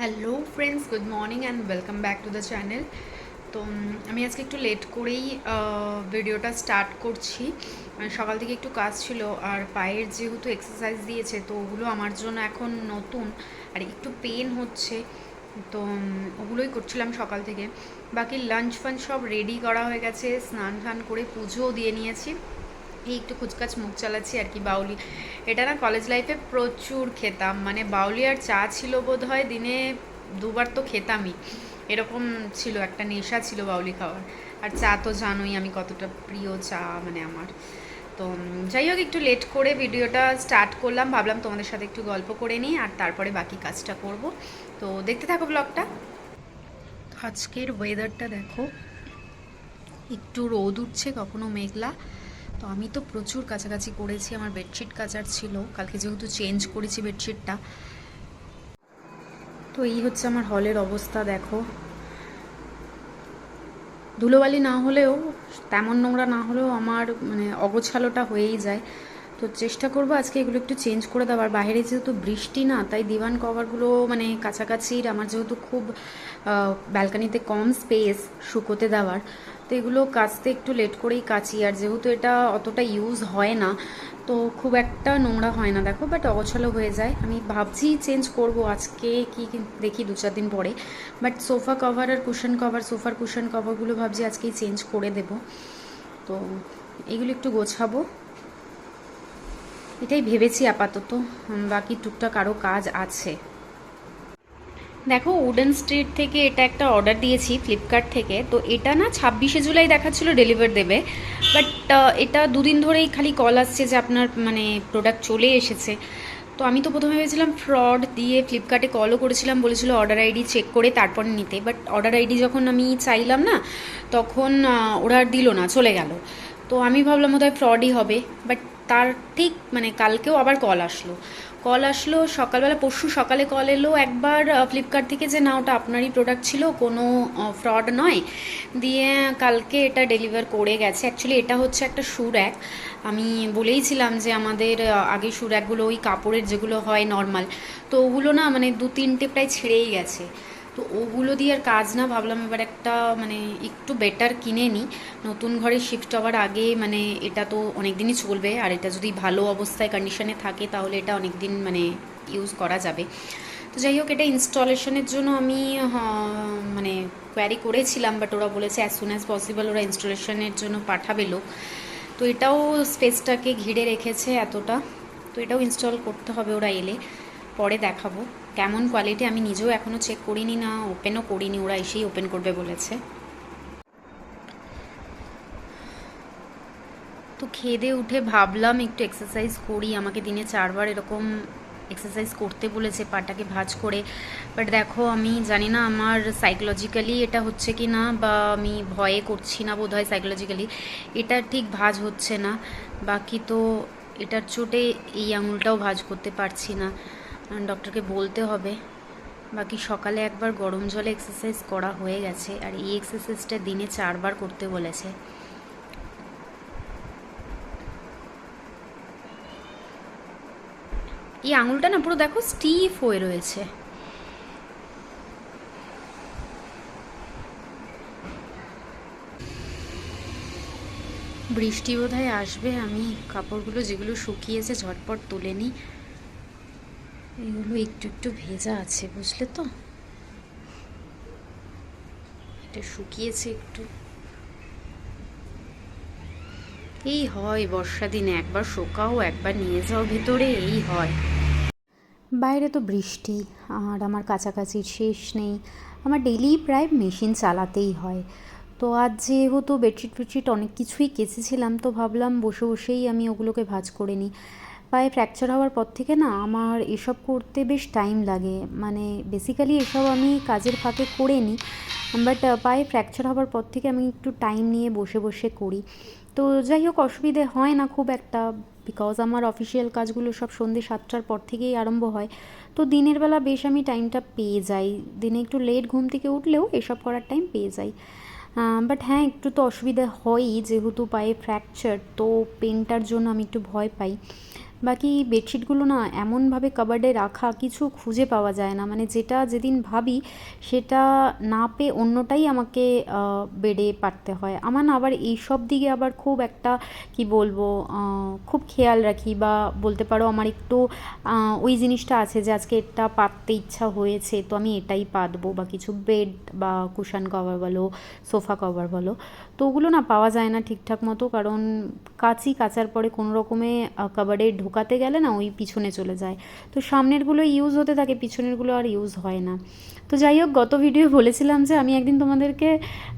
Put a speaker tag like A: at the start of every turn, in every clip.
A: Hello friends good morning and welcome back to the channel তো আমি আজকে একটু লেট করেই ভিডিওটা স্টার্ট করছি। মানে সকাল থেকে একটু কাজ ছিল আর পায়ের যেহেতু এক্সারসাইজ দিয়েছে, তো ওগুলো আমার জন্য এখন নতুন আর একটু পেন হচ্ছে। তো ওগুলোই করছিলাম সকাল থেকে। বাকি লাঞ্চ ফাঞ্চ সব রেডি করা হয়ে গেছে স্নান ফান করে পুজোও দিয়ে নিয়েছি। এই একটু কুচকাচ মুখ চালাচ্ছি আর কি বাউলি। এটা না কলেজ লাইফে প্রচুর খেতাম। মানে বাউলি আর চা ছিল বোধ হয় দিনে দুবার তো খেতামই। এরকম ছিল, একটা নেশা ছিল বাউলি খাওয়ার। আর চা তো জানোই আমি কতটা প্রিয় চা মানে আমার। তো যাই হোক, একটু লেট করে ভিডিওটা স্টার্ট করলাম। ভাবলাম তোমাদের সাথে একটু গল্প করে নিই আর তারপরে বাকি কাজটা করব। তো দেখতে থাকো ব্লগটা আজকের ওয়েদারটা দেখো। একটু রোদ উঠছে, কখনো মেঘলা। তো আমি তো প্রচুর কাছাকাছি করেছি, আমার বেডশিট কাচার ছিল। কালকে যেহেতু চেঞ্জ করেছি বেডশিটটা তো এই হচ্ছে আমার হলের অবস্থা, দেখো। ধুলোবালি না হলেও, তেমন নোংরা না হলেও আমার মানে অগোছালোটা হয়েই যায়। তো চেষ্টা করব আজকে এগুলো একটু চেঞ্জ করে দেওয়ার। বাইরে যেহেতু বৃষ্টি না, তাই দিওয়ান কভারগুলো মানে কাছাকাছির। আমার যেহেতু খুব ব্যালকানিতে কম স্পেস শুকোতে দেওয়ার। তো এগুলো কাচতে একটু লেট করেই কাচি, আর যেহেতু এটা অতটা ইউজ হয় না, তো খুব একটা নোংরা হয় না, দেখো বাট অগছালো হয়ে যায়। আমি ভাবছি চেঞ্জ করব আজকে কি দেখি দু চার দিন পরে। বাট সোফা কভার আর কুশন কভার সোফার কুশন কভারগুলো ভাবছি আজকেই চেঞ্জ করে দেব। তো এগুলো একটু গোছাবো। এটাই ভেবেছি আপাতত। বাকি টুকটাক আরও কাজ আছে। দেখো উডেন স্ট্রিট থেকে এটা একটা অর্ডার দিয়েছি ফ্লিপকার্ট থেকে। তো এটা না ছাব্বিশে জুলাই দেখাচ্ছিল ডেলিভার দেবে। বাট এটা দুদিন ধরেই খালি কল আসছে যে আপনার মানে প্রোডাক্ট চলে এসেছে। তো আমি তো প্রথমে ভেবেছিলাম ফ্রড দিয়ে ফ্লিপকার্টে কলও করেছিলাম, বলেছিল অর্ডার আইডি চেক করে তারপর নিতে। বাট অর্ডার আইডি যখন আমি চাইলাম না, তখন ওরা আর দিল না, চলে গেল। তো আমি ভাবলাম বোধহয় ফ্রডই হবে। বাট তার ঠিক মানে কালকেও আবার কল আসলো। কল আসলো, সকালবেলা, পরশু সকালে কল এলো, একবার ফ্লিপকার্ট থেকে যে না, ওটা আপনারই প্রোডাক্ট ছিল, কোনো ফ্রড নয়। দিয়ে কালকে এটা ডেলিভার করে গেছে। অ্যাকচুয়ালি এটা হচ্ছে একটা শু র্যাক আমি বলেইছিলাম যে আমাদের আগে শু র্যাকগুলো ওই কাপড়ের যেগুলো হয় নর্মাল তো ওগুলো না মানে দু তিনটে প্রায় ছেড়েই গেছে। তো ওগুলো দিয়ে আর কাজ না, ভাবলাম এবার একটা মানে একটু বেটার কিনে নিই নতুন ঘরে শিফট হওয়ার আগে মানে এটা তো অনেক দিনই চলবে, আর এটা যদি ভালো অবস্থায় কন্ডিশনে থাকে তাহলে এটা অনেক দিন মানে ইউজ করা যাবে। তো যাই হোক, এটা ইনস্টলেশনের জন্য আমি মানে কোয়ারি করেছিলাম বাট ওরা বলেছে অ্যাজ সুন অ্যাজ পসিবল ওরা ইনস্টলেশনের জন্য পাঠাবে লোক। তো এটাও স্পেসটাকে ঘিরে রেখেছে এতটা। তো এটাও ইনস্টল করতে হবে ওরা এলে, পরে দেখাবো। কেমন কোয়ালিটি আমি নিজেও এখনও চেক করিনি না ওপেনও করিনি, ওরা এসেই ওপেন করবে বলেছে। তো খেয়ে দিয়ে উঠে ভাবলাম একটু এক্সারসাইজ করি, আমাকে দিনে চারবার এরকম এক্সারসাইজ করতে বলেছে পাটাকে ভাঁজ করে। বাট দেখো, আমি জানি না আমার সাইকোলজিক্যালি এটা হচ্ছে কি না, বা আমি ভয়ে করছি না বোধ হয় সাইকোলজিক্যালি এটা ঠিক ভাজ হচ্ছে না। বাকি তো এটার চোটে এই আঙুলটাও ভাজ করতে পারছি না। ডক্টরকে বলতে হবে। বাকি সকালে একবার গরম জলে এক্সারসাইজ করা হয়ে গেছে আর এই এক্সারসাইজটা দিনে চারবার করতে বলেছে। এই আঙুলটা না পুরো দেখো স্টিফ হয়ে রয়েছে। বৃষ্টি বোধহয় আসবে, আমি কাপড়গুলো যেগুলো শুকিয়েছে ঝটপট তুলে নিই। এগুলো একটু একটু ভেজা আছে, বুঝলে তো? এটা শুকিয়েছে একটু। এই হয় বর্ষা দিনে, একবার শোকাও, একবার নিয়ে যাও ভিতরে, এই হয়। বাইরে তো বৃষ্টি, আর আমার কাছাকাছি শেষ নেই। আমার ডেলি প্রায় মেশিন চালাতেই হয়। তো আজ যেহেতু বেডশিট ফেডশিট অনেক কিছুই কেচেছিলাম, তো ভাবলাম বসে বসেই আমি ওগুলোকে ভাঁজ করে নিই। পায়ে ফ্র্যাকচার হওয়ার পর থেকে না আমার এসব করতে বেশ টাইম লাগে। মানে বেসিক্যালি এসব আমি কাজের ফাঁকে করে নিই বাট পায়ে ফ্র্যাকচার হওয়ার পর থেকে আমি একটু টাইম নিয়ে বসে বসে করি। তো যাই হোক, অসুবিধে হয় না খুব একটা বিকজ আমার অফিসিয়াল কাজগুলো সব সন্ধ্যে সাতটার পর থেকেই আরম্ভ হয়। তো দিনের বেলা বেশ আমি টাইমটা পেয়ে যাই। দিনে একটু লেট ঘুম থেকে উঠলেও এসব করার টাইম পেয়ে যাই। বাট হ্যাঁ একটু তো অসুবিধা হয়ই, যেহেতু পায়ে ফ্র্যাকচার তো পেনটার জন্য আমি একটু ভয় পাই। বাকি বেডশিটগুলো না এমনভাবে কাবার্ডে রাখা কিছু খুঁজে পাওয়া যায় না। মানে যেটা যেদিন ভাবি, সেটা না পেয়ে অন্যটাই আমাকে বেডে পারতে হয়। আমার না আবার এইসব দিকে আবার খুব একটা, কি বলব খুব খেয়াল রাখি বা বলতে পারো আমার একটু ওই জিনিসটা আছে যে আজকে এটা পাততে ইচ্ছা হয়েছে, তো আমি এটাই পাতবো বা কিছু বেড বা কুশান কভার বলো, সোফা কভার বলো, তো ওগুলো না পাওয়া যায় না ঠিকঠাক মতো। কারণ কাচি কাচার পরে কোনো রকমে কাবার্ডে ঢোকাতে গেলে না ওই পিছনে চলে যায়। তো সামনেরগুলো ইউজ হতে থাকে, পিছনেরগুলো আর ইউজ হয় না। তো যাই হোক, গত ভিডিও বলেছিলাম যে আমি একদিন তোমাদেরকে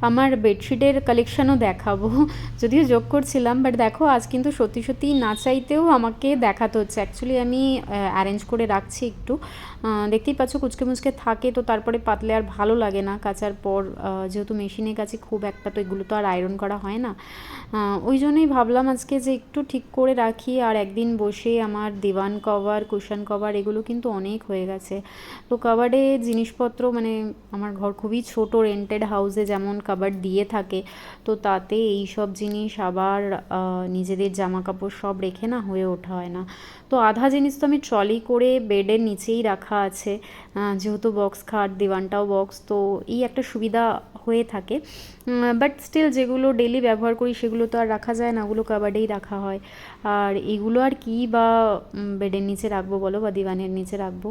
A: আমার বেডশিটের কালেকশানও দেখাবো। যদিও যোগ করছিলাম বাট দেখো, আজ কিন্তু সত্যি সত্যি না চাইতেও আমাকে দেখাতে হচ্ছে। অ্যাকচুয়ালি আমি অ্যারেঞ্জ করে রাখছি একটু। দেখতেই পাচ্ছ কুচকে মুচকে থাকে, তো তারপরে পাতলে আর ভালো লাগে না কাচার পর। যেহেতু মেশিনের কাছে খুব একটা তো এগুলো তো আর আয়রন করা হয় না। ওই জন্যই ভাবলাম আজকে যে একটু ঠিক করে রাখি, আর একদিন বসে আমার দিওয়ান কভার কুশন কভার এগুলো কিন্তু অনেক হয়ে গেছে। তো কাবার্ডে জিনিসপত্র মানে আমার ঘর খুবই ছোট রেন্টেড হাউসে যেমন কাবার্ড দিয়ে থাকে, তো তাতে এই সব জিনিস আবার নিজেদের জামা কাপড় সব রেখে না হয়ে ওঠা হয় না। তো আধা জিনিস তো আমি ট্রলি করে বেডের নিচেই রাখা আছে যেহেতু বক্স খাট, দিওয়ানটাও বক্স তো এই একটা সুবিধা হয়ে থাকে। বাট স্টিল যেগুলো ডেলি ব্যবহার করি সেগুলো তো আর রাখা যায় না, ওগুলো কাবার্ডেই রাখা হয়। আর এগুলো আর কি বা বেডের নিচে রাখব বলো বা দিওয়ানের নিচে রাখব?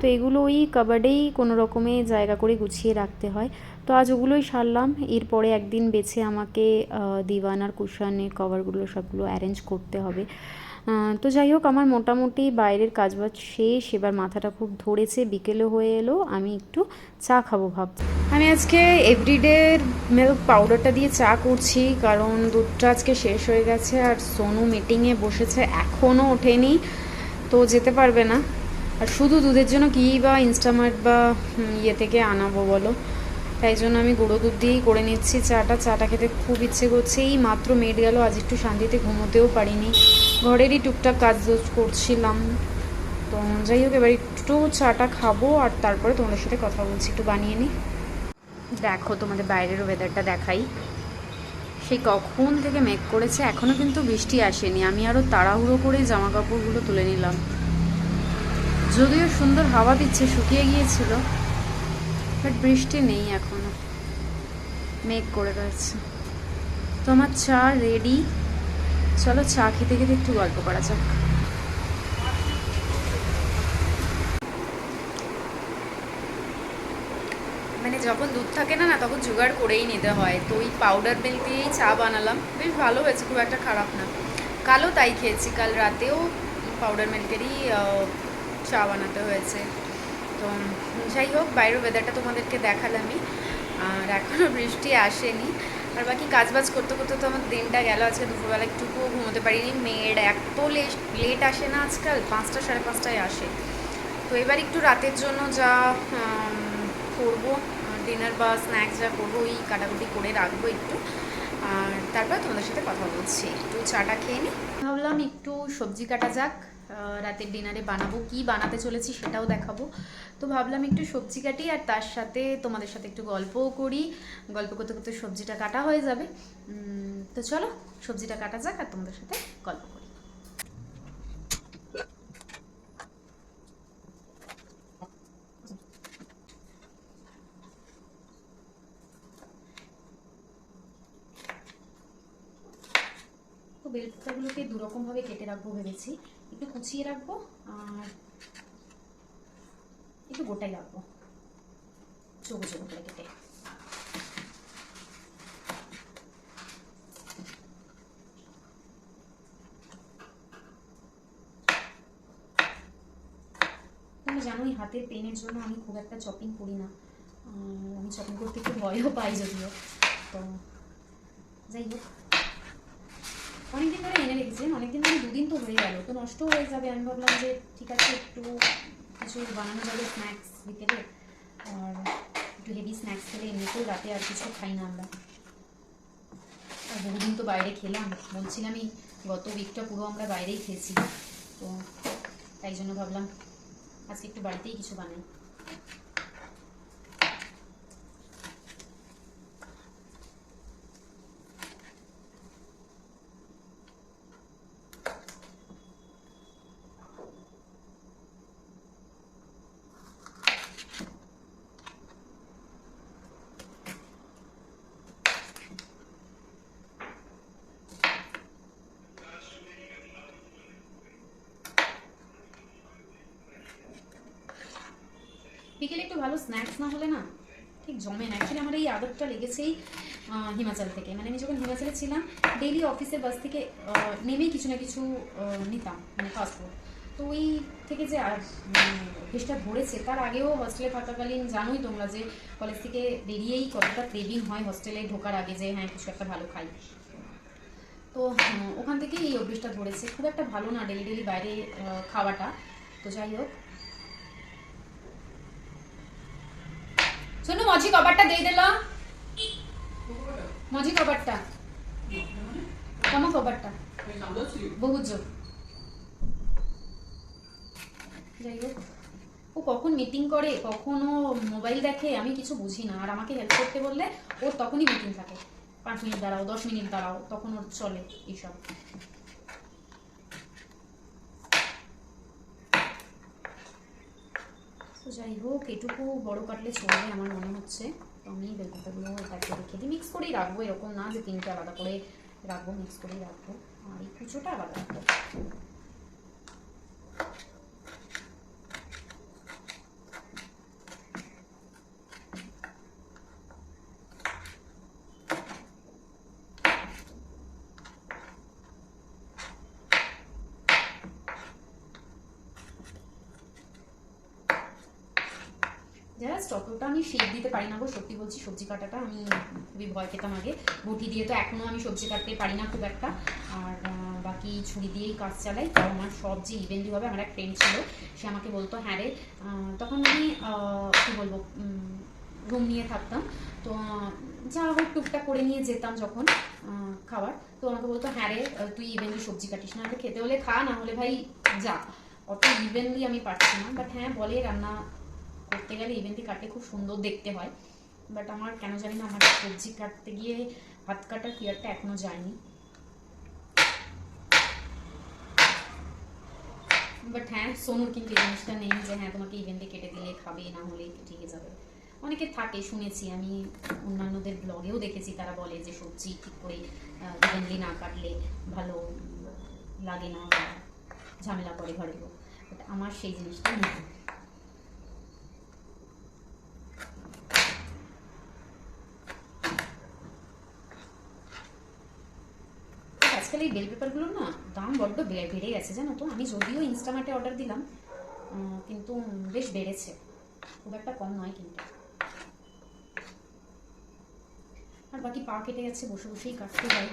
A: তো এগুলো ওই কাবার্ডেই কোনো রকমে জায়গা করে গুছিয়ে রাখতে হয়। তো আজ ওগুলোই সারলাম। এরপরে একদিন বেছে আমাকে দিওয়ান আর কুশানের কভারগুলো সবগুলো অ্যারেঞ্জ করতে হবে। তো যাই হোক, আমার মোটামুটি বাইরের কাজবাজ শেষ। এবার মাথাটা খুব ধরেছে বিকেলে হয়ে এলো, আমি একটু চা খাব ভাবছি। আমি আজকে এভরিডে মিল্ক পাউডারটা দিয়ে চা করছি, কারণ দুধটা আজকে শেষ হয়ে গেছে আর সোনু মিটিংয়ে বসেছে এখনও ওঠেনি, তো যেতে পারবে না। আর শুধু দুধের জন্য কী বা ইনস্টামার্ট বা ইয়ে থেকে আনাবো বলো? তাই জন্য আমি গুঁড়ো দুধ দিয়েই করে নিচ্ছি। চাটা চাটা খেতে খুব ইচ্ছে করছে। এই মাত্র মেট গেল, আজ একটু শান্তিতে ঘুমোতেও পারিনি। ঘরেরই টুকটাক কাজ করছিলাম। তো যাই হোক, এবার একটু চাটা খাব আর তারপরে তোমাদের সাথে কথা বলছি, একটু বানিয়ে নিই। দেখো তোমাদের বাইরের ওয়েদারটা দেখাই। সেই কখন থেকে মেঘ করেছে এখনও কিন্তু বৃষ্টি আসেনি। আমি আরও তাড়াহুড়ো করে জামা কাপড়গুলো তুলে নিলাম। যদিও সুন্দর হাওয়া দিচ্ছে, শুকিয়ে গিয়েছিল বাট বৃষ্টি নেই এখনও। মেঘ করে রয়েছে। তো আমার চা রেডি চলো চা খেতে খেতে একটু গল্প করা যাক। মানে যখন দুধ থাকে না না, তখন জোগাড় করেই নিতে হয়। তো ওই পাউডার মিল্ক দিয়েই চা বানালাম। বেশ ভালো হয়েছে, খুব একটা খারাপ না। কালও তাই খেয়েছি, কাল রাতেও পাউডার মিল্কেরই চা বানাতে হয়েছে। তো যাই হোক, বাইরের ওয়েদারটা তোমাদেরকে দেখালামই। আর এখনও বৃষ্টি আসেনি। আর বাকি কাজ বাজ করতে করতে তো আমার দিনটা গেল। আজকে দুপুরবেলা একটুকুও ঘুমোতে পারিনি। মেয়ের এত লেট লেট আসে না আজকাল? পাঁচটা, সাড়ে পাঁচটায় আসে। তো এবার একটু রাতের জন্য যা করব, ডিনার বা স্ন্যাক্স যা করব, ওই কাটাকুটি করে রাখব একটু। আর তারপর তোমাদের সাথে কথা বলছি। একটু চাটা খেয়ে নিই ভাবলাম একটু সবজি কাটা যাক। রাতের ডিনারে বানাবো, কি বানাতে চলেছি সেটাও দেখাবো। তো ভাবলাম একটু সবজি কাটি আর তার সাথে তোমাদের সাথে একটু গল্পও করি। গল্প করতে করতে সবজিটা কাটা হয়ে যাবে। তো চলো, সবজিটা কাটা যাক আর তোমাদের সাথে গল্প বেলপাতাগুলোকে দুরকমভাবে কেটে রাখব ভেবেছি। একটু কুচিয়ে রাখব আর একটু গোটাই রাখব। চোখো চোখো করে কেটে। জানোই হাতের পেনের জন্য আমি খুব একটা চপিং করি না। আমি চপিং করতে একটু ভয়ও পাই যদিও। তো যাই হোক। অনেকদিন ধরে এনে রেখেছেন, অনেকদিন মানে দুদিন তো হয়ে গেল, তো নষ্ট হয়ে যাবে। আমি ভাবলাম যে ঠিক আছে, একটু কিছু বানানো যাবে স্ন্যাক্স বিকেলে আর একটু হেভি স্ন্যাক্স খেলে এমনিতেও রাতে আর কিছু খাই না আমরা। আর বহুদিন তো বাইরে খেলাম, বলছিলামই গত উইকটা পুরো আমরা বাইরেই খেয়েছি, তো তাই জন্য ভাবলাম আজকে একটু বাড়িতেই কিছু বানাই বিকেলে একটু ভালো স্ন্যাক্স না হলে না, ঠিক জমে না। অ্যাকচুয়ালি আমার এই আদতটা লেগেছেই হিমাচল থেকে। মানে আমি যখন হিমাচলে ছিলাম ডেইলি অফিসের বাস থেকে নেমেই কিছু না কিছু নিতাম মানে ফাস্টফুড তো ওই থেকে যে আর অভ্যেসটা ধরেছে তার আগেও হস্টেলে থাকাকালীন জানোই তোমরা যে কলেজ থেকে বেরিয়েই কতটা ক্রেভিং হয় হস্টেলে ঢোকার আগে যে হ্যাঁ কিছু একটা ভালো খাই। তো ওখান থেকেই এই অভ্যেসটা ধরেছে খুব একটা ভালো না ডেলি ডেলি বাইরে খাওয়াটা। তো যাই হোক শোনো মজি কবারটা দিয়ে দিল মজি কবারটা কমা কবারটা বহুত জোর। যাই হোক, ও কখন মিটিং করে, কখন ও মোবাইল দেখে, আমি কিছু বুঝি না। আর আমাকে হেল্প করতে বললে, ওর তখনই মিটিং থাকে। পাঁচ মিনিট দাঁড়াও, দশ মিনিট দাঁড়াও, তখন ওর চলে এইসব। তো যাই হোক, এটুকু বড় কাটলে চলবে আমার মনে হচ্ছে। তো আমি বেলপাতাগুলো একটা রেখে দিই। মিক্স করেই রাখব, এরকম না যে তিনটে আলাদা করে রাখব মিক্স করেই রাখব। আর এই কুচোটা আলাদা রাখব জাস্ট অতটা আমি শেপ দিতে পারি না গো, সত্যি বলছি, সবজি কাটাটা আমি খুবই ভয় পেতাম আগে। বটি দিয়ে তো এখনও আমি সবজি কাটতে পারি না খুব একটা। আর বাকি ছুরি দিয়েই কাজ চালাই তাও আমার সব যে ইভেন্টলি হবে আমার এক ফ্রেন্ড ছিল, সে আমাকে বলতো হ্যাঁ রে তখন আমি কি বলব রুম নিয়ে থাকতাম। তো যা হোক টুকটাক করে নিয়ে যেতাম যখন খাবার। তো আমাকে বলতো হ্যাঁ রে তুই ইভেন্টলি সবজি কাটিস না খেতে হলে খা, না হলে ভাই যা। অত ইভেন্টলি আমি পারছি না বাট হ্যাঁ বলে রান্না করতে গেলে ইভেন্টলি কাটলে খুব সুন্দর দেখতে হয়। বাট আমার কেন জানি না, আমার সবজি কাটতে গিয়ে হাত কাটার ফিয়ারটা এখনও যায়নি। বাট হ্যাঁ সোনুর কিন্তু এই জিনিসটা নেই যে হ্যাঁ তোমাকে ইভেন্টে কেটে দিলে খাবে, না হলে ঠিক যাবে। অনেকে থাকে, শুনেছি, আমি অন্যান্যদের ব্লগেও দেখেছি, তারা বলে যে সবজি ঠিক করে ইভেন্টলি না কাটলে ভালো লাগে না ঝামেলা করে ঘরে বাট আমার সেই জিনিসটা নেই। আজকাল এই বেল পেপারগুলোর না দাম বড্ড বেড়ে গেছে, জানো তো? আমি যদিও ইনস্টামার্টে অর্ডার দিলাম কিন্তু বেশ বেড়েছে। খুব একটা কম নয় কিন্তু। আর বাকি পা কেটে যাচ্ছে বসে বসেই কাটতে হয়।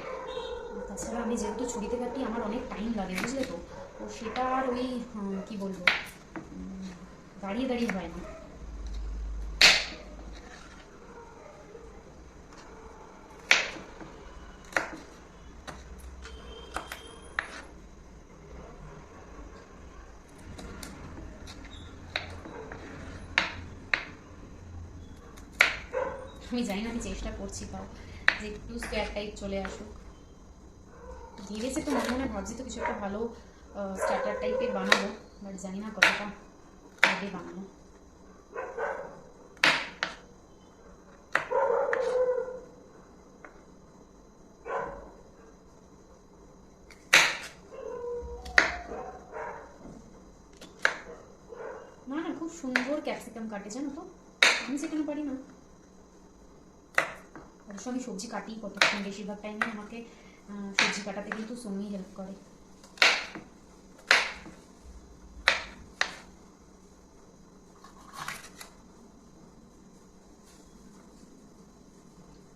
A: তাছাড়া আমি যেহেতু ছুরিতে কাটি আমার অনেক টাইম লাগে, বুঝলে তো? তো সেটা আর ওই কি বলব? দাঁড়িয়ে দাঁড়িয়ে হয় না আমি জানি না আমি চেষ্টা করছি তাও যে একটু স্কোয়ার টাইপ চলে আসুক। ভেবেছে তো মনে মনে ভাবছি তো কিছু একটা ভালো স্টার্টার টাইপের বানাবো বাট জানি না কতটা আগে বানাবো না না, খুব সুন্দর ক্যাপসিকাম কাটে, জানো তো? আমি সেখানে পারি না। অবশ্য আমি সবজি কাটি কতক্ষণ বেশিরভাগ টাইমে আমাকে সবজি কাটাতে কিন্তু সোনুই হেল্প করে।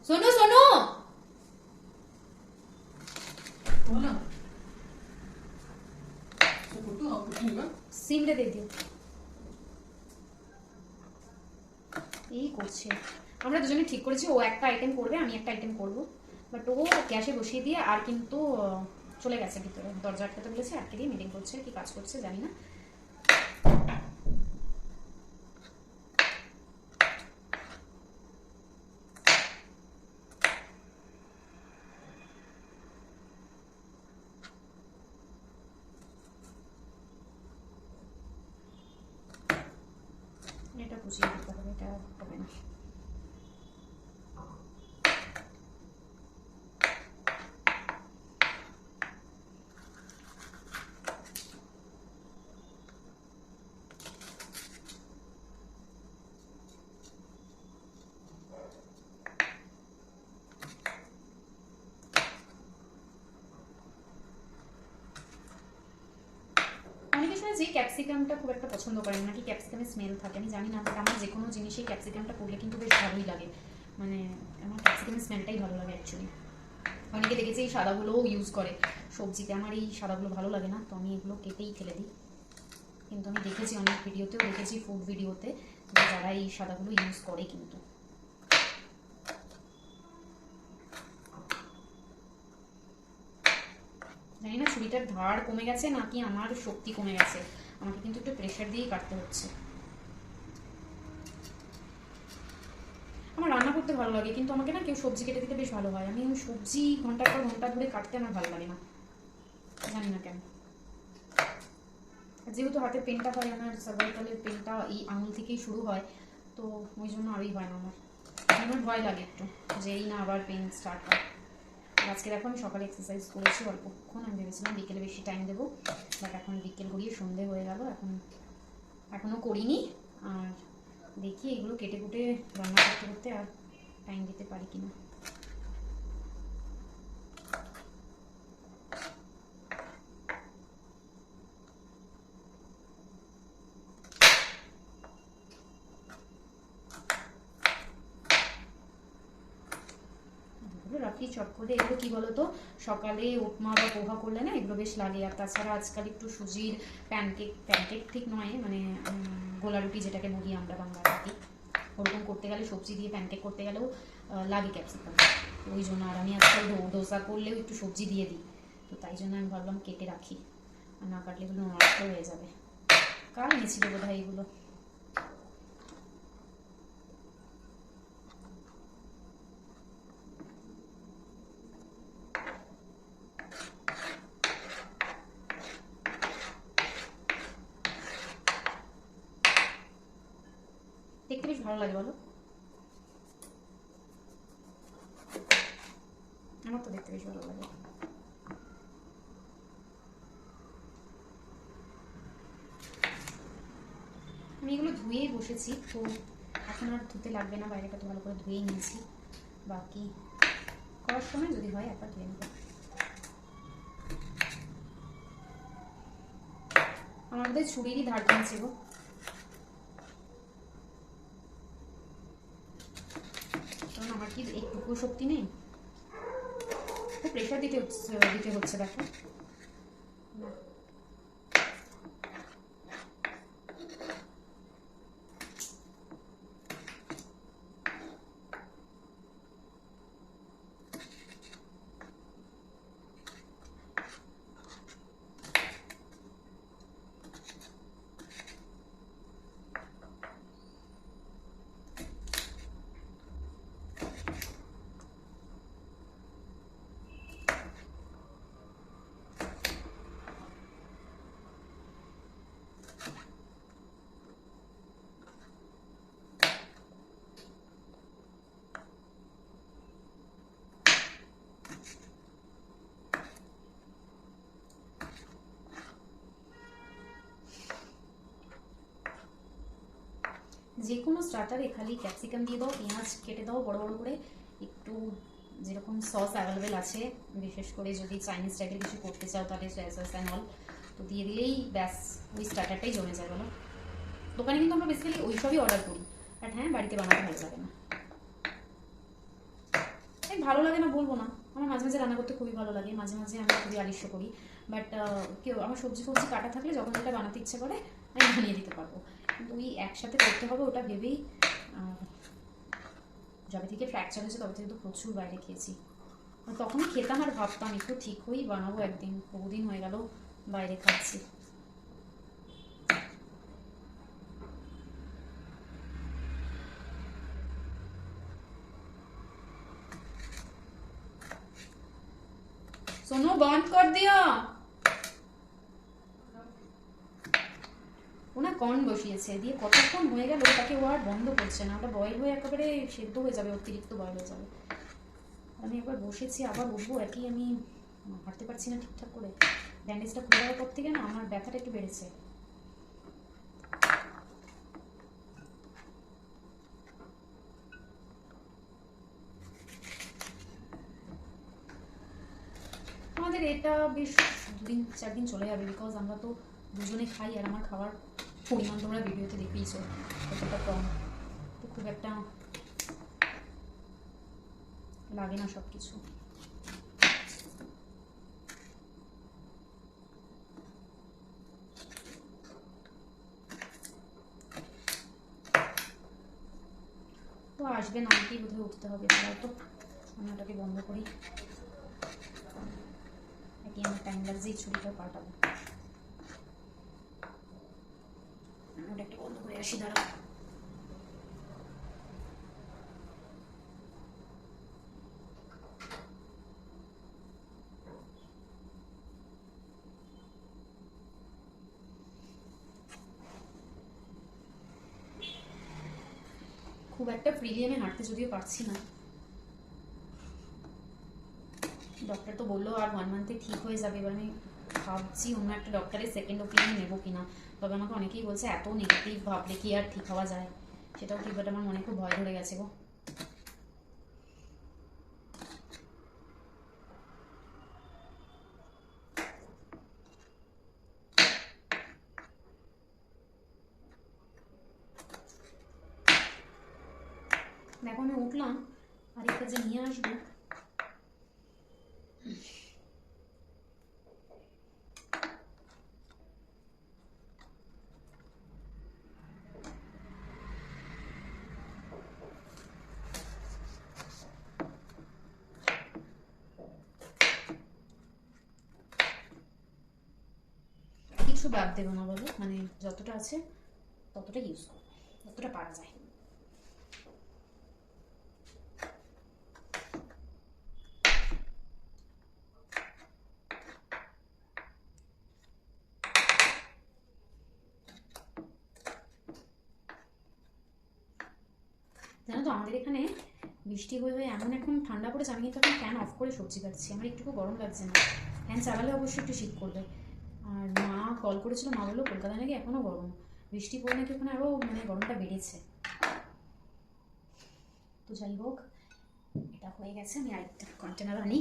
A: সোনু সোনু! সিমরে দিয়ে দিও। এই করছে। আমরা দুজনে ঠিক করেছি, ও একটা আইটেম করবে, আমি একটা আইটেম করব। বাট ও গ্যাসে বসিয়ে দিয়ে আর কিন্তু চলে গেছে ভিতরে। দরজা আটকাতে বলেছে, আটকে দিয়ে মিটিং করছে, কি কাজ করছে জানি না এটা বুঝিয়ে দিতে হবে এটা হবে না যে ক্যাপসিকামটা খুব একটা পছন্দ করেন নাকি ক্যাপসিকামের স্মেল থাকে, আমি জানি না বাট আমার যে কোনো জিনিসেই ক্যাপসিকামটা করলে কিন্তু বেশ ভালোই লাগে। মানে আমার ক্যাপসিকামের স্মেলটাই ভালো লাগে অ্যাকচুয়ালি অনেকে দেখেছি এই সাদাগুলোও ইউজ করে। সবজিতে আমার এই সাদাগুলো ভালো লাগে না, তো আমি এগুলো কেটেই ফেলে দিই। কিন্তু আমি দেখেছি অনেক ভিডিওতেও, দেখেছি ফুড ভিডিওতে যারা এই সাদাগুলো ইউজ করে কিন্তু। না ধার কমে গেছে নাকি আমার শক্তি কমে গেছে? আমাকে কিন্তু একটু প্রেশার দিয়েই কাটতে হচ্ছে। আমার রান্না করতে ভালো লাগে, কিন্তু আমাকে না কেউ সবজি কেটে দিতে বেশ ভালো হয়। আমি সবজি ঘণ্টার পর ঘণ্টা ধরে কাটতে আমার ভালো লাগে না। জানি না কেন। যেহেতু হাতে পেনটা হয়, আমার সার্ভাইকালের পেনটা এই আঙুল থেকেই শুরু হয়, তো ওই জন্য আরই হয় না আমার। আমার ভয় লাগে একটু যে এই না আবার পেন স্টার্ট হয়। আজকে দেখো আমি সকালে এক্সারসাইজ করেছি, অল্পক্ষণ। আমি ভেবেছিলাম বিকেলে বেশি টাইম দেবো বাট এখন বিকেল গড়িয়ে সন্ধে হয়ে গেল, এখন এখনও করিনি। আর দেখি এগুলো কেটে কুটে রান্না করতে করতে আর টাইম দিতে পারি কিনা। এগুলো রাখি করে এগুলো কি বলতো? সকালে উপমা বা পোহা করলে না এগুলো বেশ লাগে। আর তাছাড়া আজকাল একটু সুজির প্যানকেক প্যানকেক ঠিক নয় মানে গোলা রুটি যেটাকে বলি আমরা বাংলা থাকি ওরকম করতে গেলে সবজি দিয়ে প্যানকেক করতে গেলেও লাগে ক্যাপসিকাম ওই জন্য আর আমি আজকাল ডোসা করলেও একটু সবজি দিয়ে দিই। তো তাই জন্য আমি ভাবলাম কেটে রাখি। আর না কাটলে এগুলো নষ্ট হয়ে যাবে। কাল এনেছিল বোধ হয় এগুলো দেখতে বেশ ভালো লাগে বলো আমার তো দেখতে বেশ ভালো লাগে আমি এগুলো ধুয়েই বসেছি। তো এখন আর ধুতে লাগবে না, বাইরেটা তো ভালো করে ধুয়েই নিয়েছি। বাকি করার সময় যদি হয় একবার ধুয়ে নেব। বোধহয় ছুরিরই ধার কিনছে গো। কারণ আমার কি একটুকু শক্তি নেই? প্রেশার দিতে দিতে হচ্ছে দেখো। যে কোনো স্টার্টারে খালি ক্যাপসিকাম দিয়ে দাও, পেঁয়াজ কেটে দাও, বড় বড় করে। একটু যেরকম সস অ্যাভেলেবেল আছে, বিশেষ করে যদি চাইনিজ টাইপের কিছু করতে চাও, তাহলে সয়া সস অ্যান্ড তো দিয়ে দিলেই ব্যাস, ওই স্টার্টারটাই জমে যায়, বলো। দোকানে কিন্তু আমরা বেসিক্যালি ওই সবই অর্ডার করি। বাট হ্যাঁ বাড়িতে বানাতে ভালো লাগে না। ভালো লাগে না বলব না। আমার মাঝে মাঝে রান্না করতে খুবই ভালো লাগে। মাঝে মাঝে আমি খুবই আলিস্য করি। বাট কেউ, আমার সবজি ফবজি কাটা থাকলে যখন যেটা বানাতে ইচ্ছে করে, আমি বানিয়ে দিতে পারব। ওই একসাথে করতে হবে, ওটা ভেবেই যবে থেকে ফ্র্যাকচার হয়েছে তবে থেকে তো প্রচুর বাইরে খেয়েছি। তখন খেতাম আর ভাবতাম, একটু ঠিক হয়েই বানাবো একদিন, বহুদিন হয়ে গেল বাইরে খাচ্ছি। বসিয়েছে দিয়ে কতক্ষণ হয়ে গেল তাকে ও আর বন্ধ করছে না। ওটা বয়েল হয়ে একেবারে সেদ্ধ হয়ে যাবে, অতিরিক্ত বয়েল হয়ে যাবে। আমি একবার বসেছি, আবার উঠবো একই আমি হাঁটতে পারছি না ঠিকঠাক করে। ব্যান্ডেজটা খুলে দেওয়ার পর থেকে না আমার ব্যথাটা একটু বেড়েছে। আমাদের এটা বেশ দুদিন চার দিন চলে যাবে বিকজ আমরা তো দুজনে খাই আর আমার খাওয়ার পরিমাণ তোমরা ভিডিওতে দেখেইছো কতটা কম তো খুব একটা লাগে না সব কিছু আসবে না আমাকেই বোধহয় উঠতে হবে তারাও তো ওটাকে বন্ধ করি নাকি আমার টাইম লাগছে এই ছুরিটা পাল্টাবো আমি ওটা একটু বন্ধ করে আসি, দাঁড়াও। খুব একটা ফ্রিলি আমি হাঁটতে যদিও পারছি না। ডক্টর তো বলল আর ওয়ান মান্থে ঠিক হয়ে যাবে, এবার আমি ভাবছি অন্য একটা ডক্টরের সেকেন্ড ওপিনিয়ন নেব কিনা। তবে আমাকে অনেকেই বলছে, এত নেগেটিভ ভাবলে কি আর ঠিক হওয়া যায়? সেটাও ঠিক বাট আমার মনে খুব ভয় ধরে গেছে গো। দেখো, আমি উঠলাম আরেকটা যে নিয়ে আসব কিছু বাদ দেবো না বলো মানে যতটা আছে, ততটা ইউজ করব যতটা পারা যায় জানো তো, আমাদের এখানে বৃষ্টি হয়ে হয়ে এমন এখন ঠান্ডা পড়েছে, আমি কিন্তু এখন ফ্যান অফ করে সবজি কাটছি, আমার একটুকু গরম লাগছে না। ফ্যান চালালে অবশ্যই একটু শীত করবে। আর কল করেছিল, মা বলল কলকাতায় নাকি এখনও গরম? বৃষ্টি পড়ে নাকি ওখানে আরও মানে গরমটা বেড়েছে? তো যাই হোক, এটা হয়ে গেছে, আমি আরেকটা কন্টেনার আনি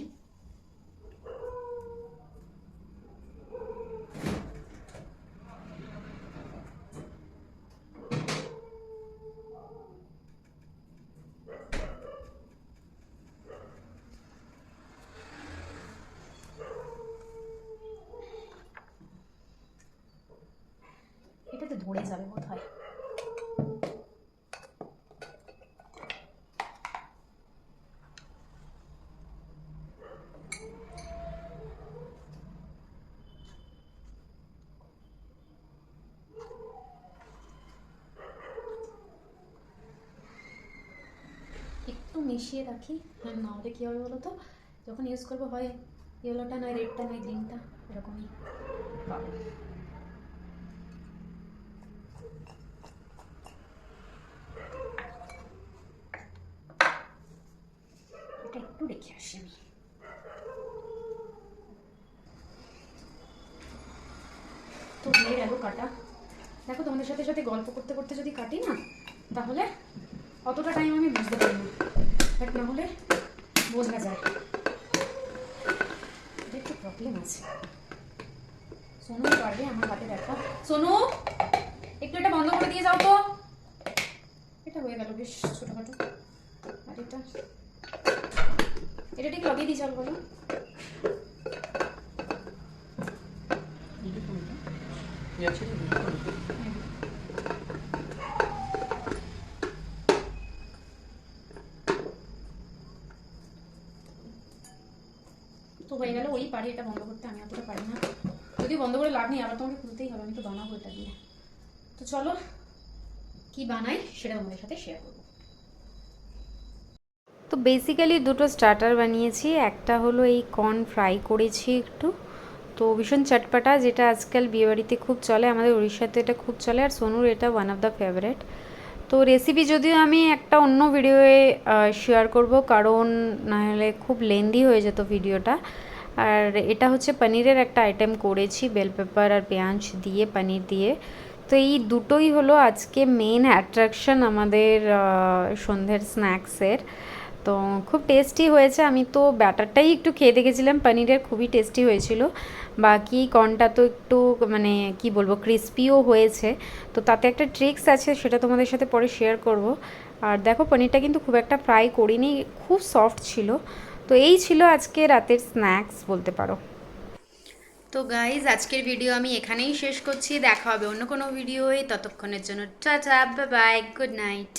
A: এটাতে ধরে যাবে বোধ হয় একটু মিশিয়ে রাখি। আর নাহলে কী হবে বলো তো যখন ইউজ করব, হয় ইয়েলোটা নয় রেডটা নয় গ্রিনটা এরকমই। একটু রেখে আসি আমি। তো হয়ে গেল কাটা। দেখো তোমাদের সাথে সাথে গল্প করতে করতে যদি কাটি না, তাহলে অতটা টাইম আমি বুঝতে পারি না বাট না হলে বোঝা যায় এটা একটু প্রবলেম আছে সোনু, পারবে? আমার হাতে দেখা। সোনু, একটু এটা বন্ধ করে দিয়ে যাও তো। এটা হয়ে গেল বেশ ছোটোখাটো। আর এটা? এটা ঠিক লাগিয়ে দিই, চল বলো। তো হয়ে গেল ওই পারি এটা বন্ধ করতে আমি অতটা পারি না। যদি বন্ধ করে লাভ নেই আবার তোমাকে খুলতেই হবে, আমি তো বানাবো এটা দিয়ে। তো চলো, কি বানাই সেটা তোমাদের সাথে শেয়ার করব।
B: তো বেসিক্যালি দুটো স্টার্টার বানিয়েছি, একটা হলো এই কর্ন ফ্রাই করেছি একটু। তো ভীষণ চটপাটা, যেটা আজকাল বিয়েবাড়িতে খুব চলে, আমাদের উড়িষ্যাতে এটা খুব চলে, আর সোনুর এটা ওয়ান অফ দ্য ফেভারেট তো রেসিপি যদিও আমি একটা অন্য ভিডিওয়ে শেয়ার করব, কারণ নাহলে খুব লেন্দি হয়ে যেত ভিডিওটা আর এটা হচ্ছে পনিরের একটা আইটেম করেছি বেল পেপার আর পেঁয়াজ দিয়ে, পনির দিয়ে। তো এই দুটোই হলো আজকে মেন অ্যাট্রাকশন আমাদের সন্ধ্যের স্ন্যাক্সের
A: তো খুব টেস্টি হয়েছে, আমি তো ব্যাটারটাই একটু খেয়ে দেখেছিলাম, পনিরের খুবই টেস্টি হয়েছিল। বাকি কর্নটা তো একটু মানে কি বলব ক্রিস্পিও হয়েছে। তো তাতে একটা ট্রিক্স আছে, সেটা তোমাদের সাথে পরে শেয়ার করব। আর দেখো, পনিরটা কিন্তু খুব একটা ফ্রাই করিনি, খুব সফট ছিল। তো এই ছিল আজকে রাতের স্ন্যাক্স বলতে পারো।
C: তো গাইজ আজকের ভিডিও আমি এখানেই শেষ করছি। দেখা হবে অন্য কোনো ভিডিওয়ে ততক্ষণের জন্য টাটা বাই গুড নাইট